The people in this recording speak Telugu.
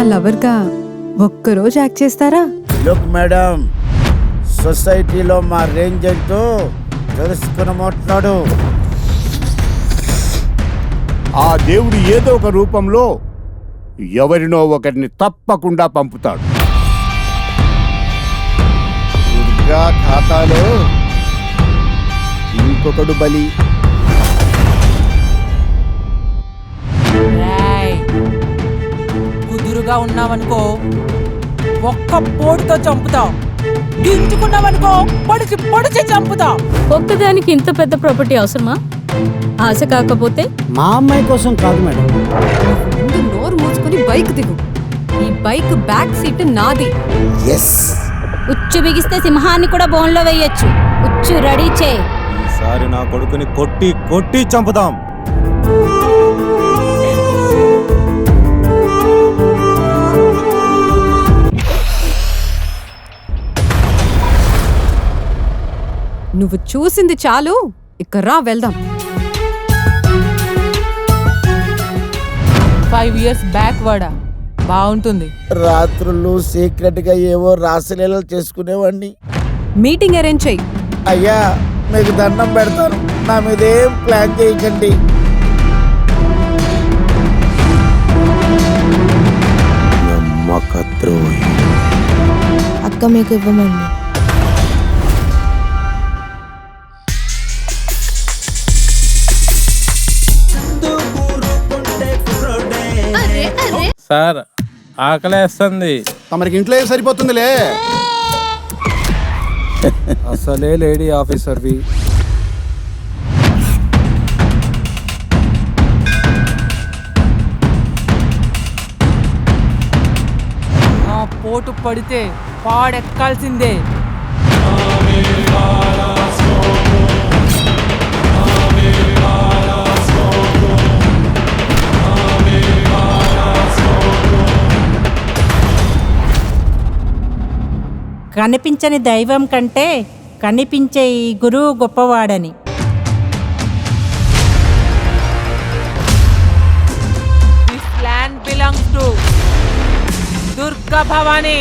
లవర్గా ఒక్కరోజు యాక్ట్ చేస్తారా? లుక్ మేడం సొసైటీలో మా రేంజ్ ఎంతో తెలుసుకుని మాట్లాడు ఆ దేవుడు ఏదో ఒక రూపంలో ఎవరినో ఒకరిని తప్పకుండా పంపుతాడు. దుర్గా ఖాతాలో ఇంకొకడు బలి. కుదురుగా ఉన్నావనుకో ఒక్క పోటుతో చంపుతాం దించుకున్నావనుకో పొడిచి పొడిచి చంపుతాం ఒక్కదానికి ఇంత పెద్ద ప్రాపర్టీ అవసరమా? ఆశ కాకపోతే? మా అమ్మాయి కోసం కాదు మేడం. ముందు నోరు మూసుకొని బైక్ దిగు. ఈ బైక్ బ్యాక్ సీట్ నాది. ఉచ్చు బిగిస్తే సింహాన్ని కూడా బోన్లో వేయొచ్చు. ఉచ్చు రెడీ చే ఈసారి నా కొడుకుని కొట్టి కొట్టి చంపుదాం. నువ్వు చూసింది చాలు. ఇక రా వెళ్దాం. ఫైవ్ ఇయర్స్ బ్యాక్ వాడా. బాగుంటుంది. రాత్రులు సీక్రెట్గా ఏవో రాసలీలలు చేసుకునేవాడిని మీటింగ్ అరేంజ్ చెయ్యి అయ్యా మీకు దండం పెడతాను. నా మీద ఏం ప్లాన్ చేయకండి. నమ్మకద్రోహి. అక్క మీకు ఇవ్వమండి. సార్ ఆకలేస్తుంది. తమరికి ఇంట్లో ఏం సరిపోతుందిలే? అసలే లేడీ ఆఫీసర్వి పోటు పడితే పాడెక్కాల్సిందే. కనిపించని దైవం కంటే కనిపించే ఈ గురువు గొప్పవాడని. టు దుర్గా భవానీ